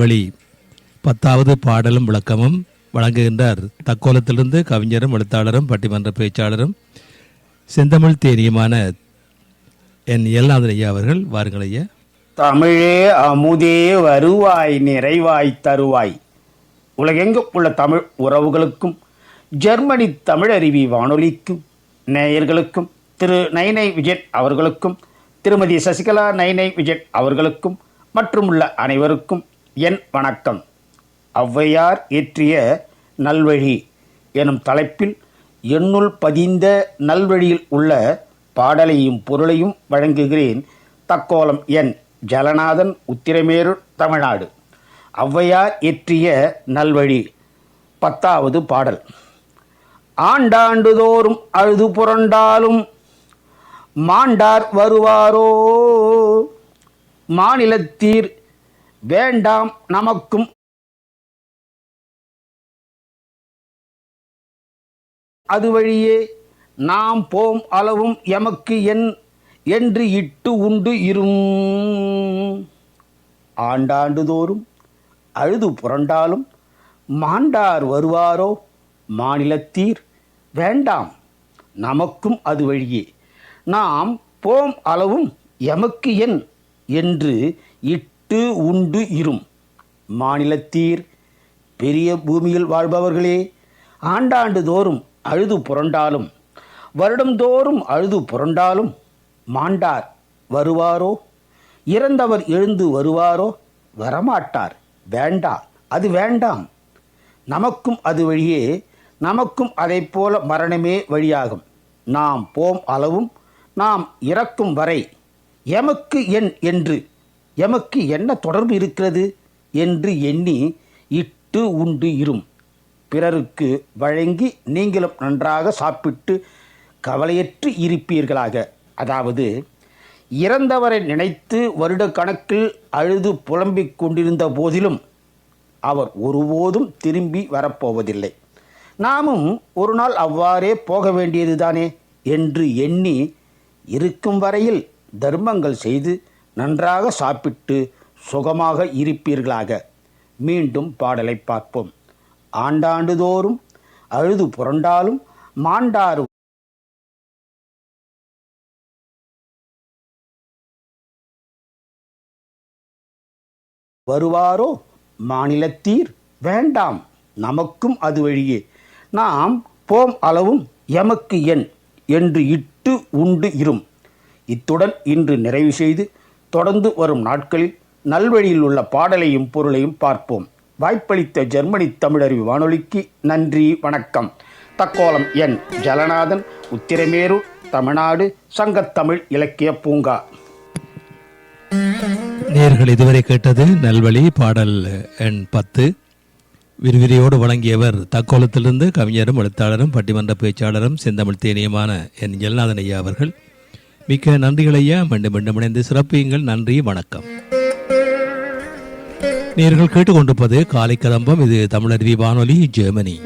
வழி. பத்தாவது பாடலும் விளக்கமும் வழங்குகின்றார். தக்கோலத்திலிருந்து கவிஞரும் எழுத்தாளரும் பட்டிமன்ற பேச்சாளரும் செந்தமிழ் தேனியுமான என் எல்லாந்தன் ஐயா அவர்கள் வாருங்கள் ஐயா. தமிழே அமுதே வருவாய் நிறைவாய் தருவாய். உலகெங்கும் உள்ள தமிழ் உறவுகளுக்கும் ஜெர்மனி தமிழருவி வானொலிக்கும் நேயர்களுக்கும் திரு நைனை விஜய் அவர்களுக்கும் திருமதி சசிகலா நைனை விஜய் அவர்களுக்கும் மற்றும் உள்ள அனைவருக்கும் என் வணக்கம். ஔவையார் இயற்றிய நல்வழி எனும் தலைப்பில் என்னுள் பதிந்த நல்வழியில் உள்ள பாடலையும் பொருளையும் வழங்குகிறேன் தக்கோலம் என் ஜலநாதன் உத்திரமேரு தமிழ்நாடு. ஔவையார் இயற்றிய நல்வழி பத்தாவது பாடல். ஆண்டாண்டுதோறும் அழுது புரண்டாலும் மாண்டார் வருவாரோ? மாநிலத்தீர் வேண்டாம் நமக்கும் அது வழியே நாம் போம் அளவும் எமக்கு என் என்று இட்டு உண்டு இரும். ஆண்டாண்டுதோறும் அழுது புரண்டாலும் மாண்டார் வருவாரோ? மாநிலத்தீர் வேண்டாம் நமக்கும் அது வழியே. நாம் போம் அளவும் எமக்கு என் என்று இட்டு உண்டு இரும். மாநிலத்தீர் பெரிய பூமியில் வாழ்பவர்களே ஆண்டாண்டு தோறும் அழுது புரண்டாலும் வருடந்தோறும் அழுது புரண்டாலும் மாண்டார் வருவாரோ? இறந்தவர் எழுந்து வருவாரோ? வரமாட்டார். வேண்டா அது வேண்டாம். நமக்கும் அது வழியே நமக்கும் அதைப் போல மரணமே வழியாகும். நாம் போம் அளவும் நாம் இறக்கும் வரை எமக்கு என் என்று எமக்கு என்ன தொடர்பு இருக்கிறது? என்று எண்ணி இட்டு உண்டு இரும். பிறருக்கு வழங்கி நீங்களும் நன்றாக சாப்பிட்டு கவலையற்று இருப்பீர்களாக. அதாவது இறந்தவரை நினைத்து வருட கணக்கில் அழுது புலம்பிக் கொண்டிருந்த போதிலும் அவர் ஒருபோதும் திரும்பி வரப்போவதில்லை. நாமும் ஒரு நாள் அவ்வாறே போக வேண்டியதுதானே? என்று எண்ணி இருக்கும் வரையில் தர்மங்கள் செய்து நன்றாக சாப்பிட்டு சுகமாக இருப்பீர்களாக. மீண்டும் பாடலை பார்ப்போம். ஆண்டாண்டுதோறும் அழுது புரண்டாலும் மாண்டாறு வருவாரோ? மாநிலத்தீர் வேண்டாம். நமக்கும் அது வழியே. நாம் போம் அளவும் எமக்கு என் என்று இட்டு உண்டு இரும். இத்துடன் இன்று நிறைவு செய்து தொடர்ந்து வரும் நாட்களில் நல்வழியில் உள்ள பாடலையும் பொருளையும் பார்ப்போம். வாய்ப்பளித்த ஜெர்மனி தமிழறிவு வானொலிக்கு நன்றி வணக்கம். தக்கோலம் என் ஜலநாதன் உத்திரமேரு தமிழ்நாடு சங்கத்தமிழ் இலக்கிய பூங்கா. நேர்கள் இதுவரை கேட்டது நல்வழி பாடல் எண் பத்து. விரிவிரியோடு வழங்கியவர் தக்கோலத்திலிருந்து கவிஞரும் எழுத்தாளரும் பட்டிமன்ற பேச்சாளரும் செந்தமிழ் தேனியமான என் ஜெல்நாதன் ஐயா அவர்கள். மிக்க நன்றிகள் ஐயா. மீண்டும் மீண்டும் இணைந்து சிறப்பியுங்கள். நன்றி வணக்கம். நேர்கள் கேட்டுக்கொண்டிருப்பது காலை கதம்பம் இது தமிழர் வானொலி ஜெர்மனி.